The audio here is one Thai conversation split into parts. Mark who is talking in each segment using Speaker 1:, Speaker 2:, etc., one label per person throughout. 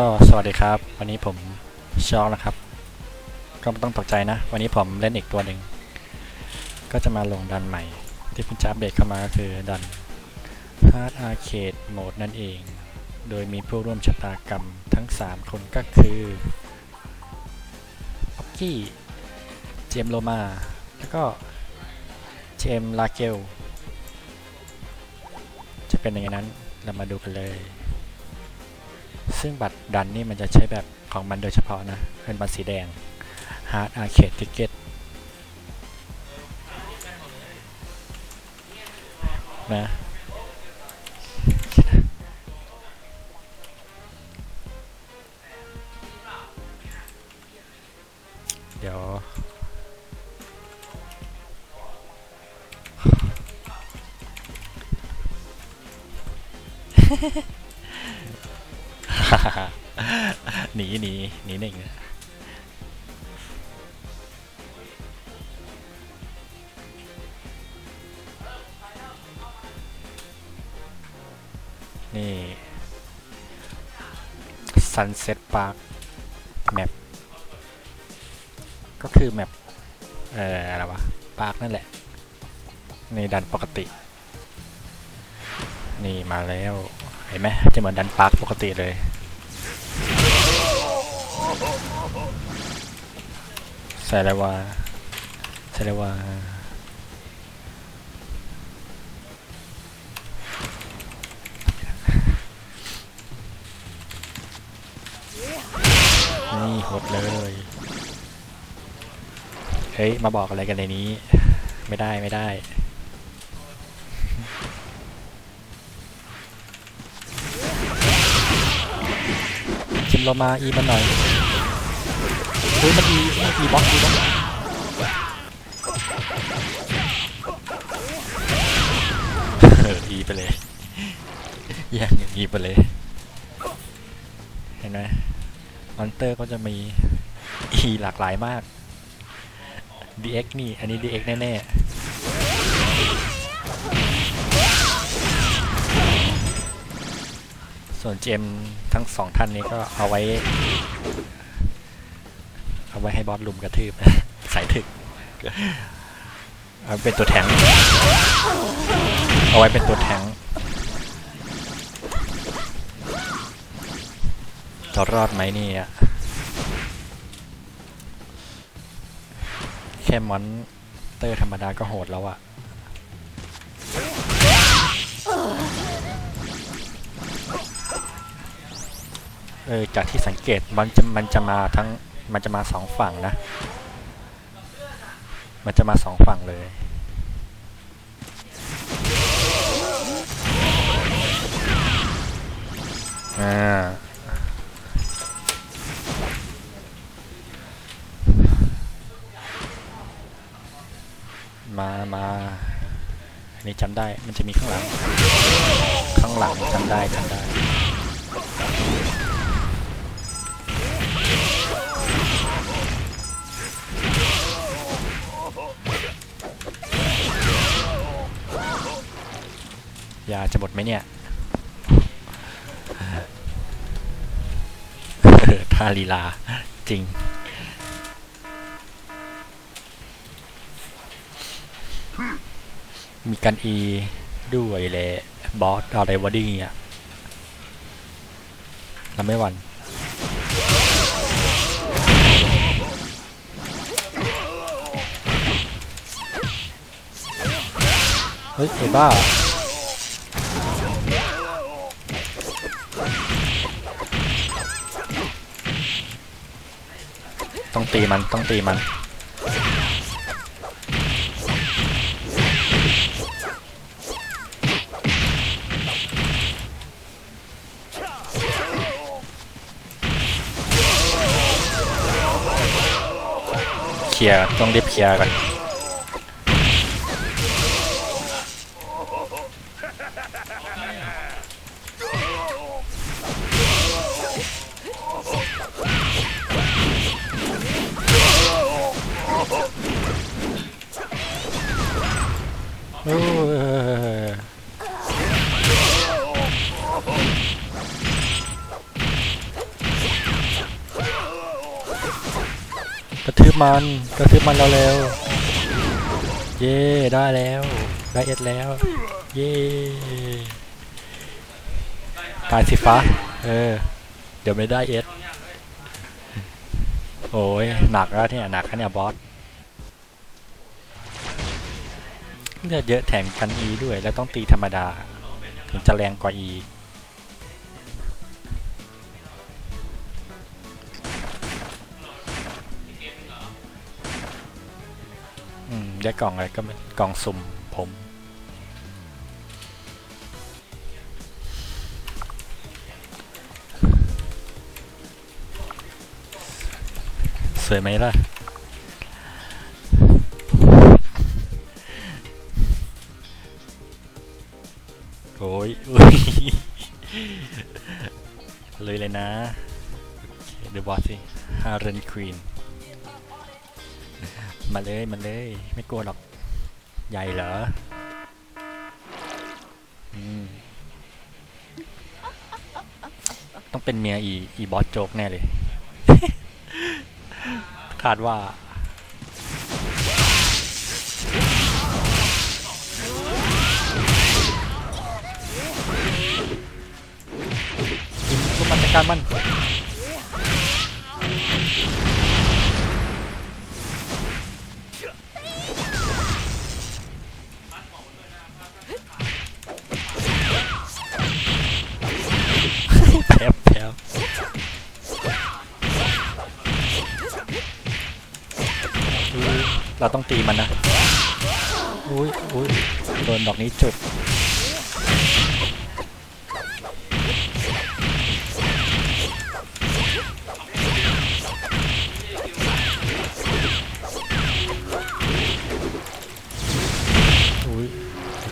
Speaker 1: ก็สวัสดีครับ วันนี้ผมช็อกนะครับ ก็ไม่ต้องตกใจนะ วันนี้ผมเล่นอีกตัวหนึ่งก็จะมาลงดันใหม่ ที่เพิ่งจะอัปเดตเข้ามาก็คือดัน Hard Arcade Mode นั่นเอง โดยมีผู้ร่วมชะตากรรมทั้ง 3 คนก็คือป๊อกกี้ เจมโลมา แล้วก็เจมลาเกลจะเป็นยังไงนั้นเรามาดูกันเลย ซึ่งบัตรดันนี่มันจะใช้แบบของมันโดยเฉพาะนะ เป็นบัตรสีแดง Hard Arcade Ticket นะเดี๋ยว หนีหนีหนีหนึ่งนี่ Sunset Park แมปก็คือแมปเอ่ออะไรวะปาร์คนั่นแหละ ในดันปกติ นี่มาแล้ว เห็นไหมจะเหมือนดันปาร์คปกติเลย ใส่แล้วว่าใส่แล้วว่านี่หดเลย เฮ้ย มาบอกอะไรกันในนี้ ไม่ได้ไม่ได้ชิมเรามาอีมันหน่อย ฮ้ยมันอีมันอีบล็อกอีบล็อกเอออีไปเลยแย่งอย่างอีไปเลย เห็นไหมมอนเตอร์ก็จะมีอีหลากหลายมาก DX นี่ อันนี้ DX แน่ๆ ส่วนเจมทั้งสองท่านนี้ก็เอาไว้ ไว้ให้บอสลุมกระทืบสายถึกเอาเป็นตัวแทงเอาไว้เป็นตัวแทงจะรอดไหมนี่ยแค่มอนเตอร์ธรรมดาก็โหดแล้วอะเออจากที่สังเกตมันจะมันจะมาทั้ง มันจะมาสองฝั่งนะ มันจะมาสองฝั่งเลย อ่า มามาอันนี้จำได้ มันจะมีข้างหลัง ข้างหลังจำได้จำได้ ยาจะหมดไหมเนี่ยท่าลีลาจริง มีกันอีด้วยแหละบอสอะไรวะดิเนี่ยเราไม่หวันเฮ้ยไอ้บ้า ตีมันต้องตีมันเคลียร์ต้องรีบเคลียร์กัน กระถืบมันกระทืบมันเร็วเย่ได้แล้วได้เอ็ดแล้วเย่ตายสิฟ้าเออเดี๋ยวไม่ได้เอ็ดโอ้ยหนักแล้วเนี่ยหนักแล้วเนี่ยบอสเลือดเยอะแถมกันอีด้วยแล้วต้องตีธรรมดา ถึงจะแรงกว่าอี ได้กล่องอะไรก็ไม่กล่องสุ่มผม สวยไหมล่ะโอ้ยเลยเลยนะ เดอะบอสสิฮาร์เรนควีน มาเลยมาเลย ไม่กลัวหรอก ใหญ่เหรออืมต้องเป็นเมียอีอีบอสโจ๊กแน่เลย คาดว่ากินพวกมันจัดการมัน เราต้องตีมันนะ อุ้ยอุ้ยโดนดอกนี้จุด อุ้ย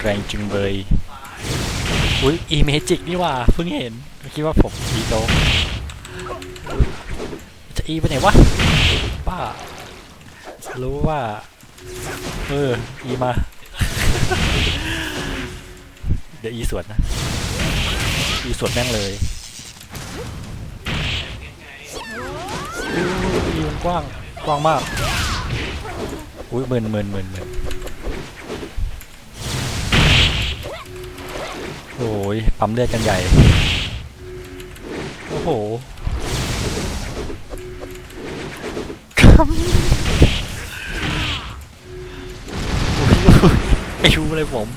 Speaker 1: แรงจึงเบยอุ้ยอีเมจิกนี่ว่าเพิ่งเห็นคิดว่าผมอีโตจะอีไปไหนวะป้า รู้ว่า เออ อีมา เดี๋ยวอีสวนนะ อีสวนแม่งเลยอุ๊ยอีมันกว้าง กว้างมาก อุ้ยหมื่นหมื่นหมื่นหมื่นโอ้ยปั๊มเลือดกันใหญ่ โอ้โหค ไม่รู้เลยผม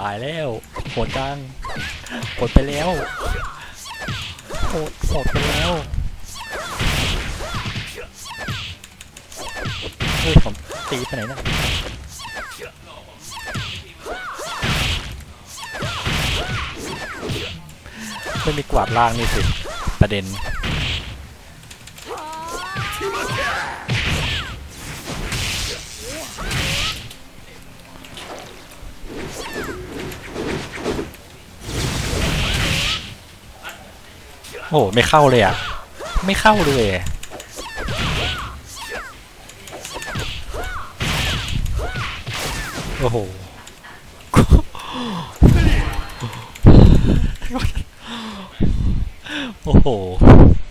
Speaker 1: ตายแล้วโหดจังโหดไปแล้วโหดโหดไปแล้วเฮ้ยผมตีไปไหนนะไม่มีกวาดล่างนี่สิประเด็น โอ้ไม่เข้าเลยอะ ไม่เข้าเลยโอ้โหโอ้โห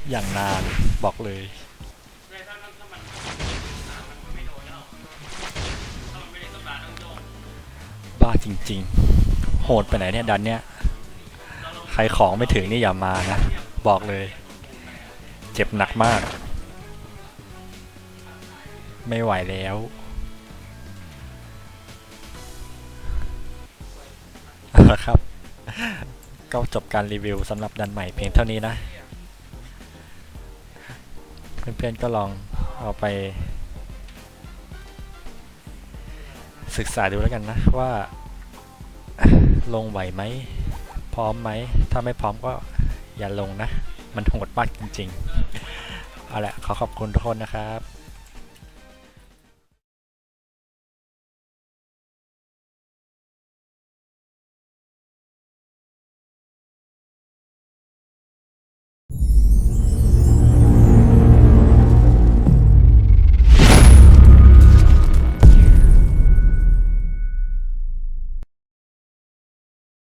Speaker 1: อย่างนานบอกเลยบ้าจริง ๆ โหดไปไหนเนี่ยดันเนี่ย ใครของไม่ถึงนี่อย่ามานะ บอกเลย เจ็บหนักมาก ไม่ไหวแล้วเอาละครับ ก็จบการรีวิวสำหรับดันใหม่เพียงเท่านี้นะ เพื่อนๆก็ลองเอาไป ศึกษาดูแล้วกันนะว่าลงไหวไหม พร้อมไหม ถ้าไม่พร้อมก็ อย่าลงนะ มันโหดมากจริงๆ เอาละขอขอบคุณทุกคนนะครับ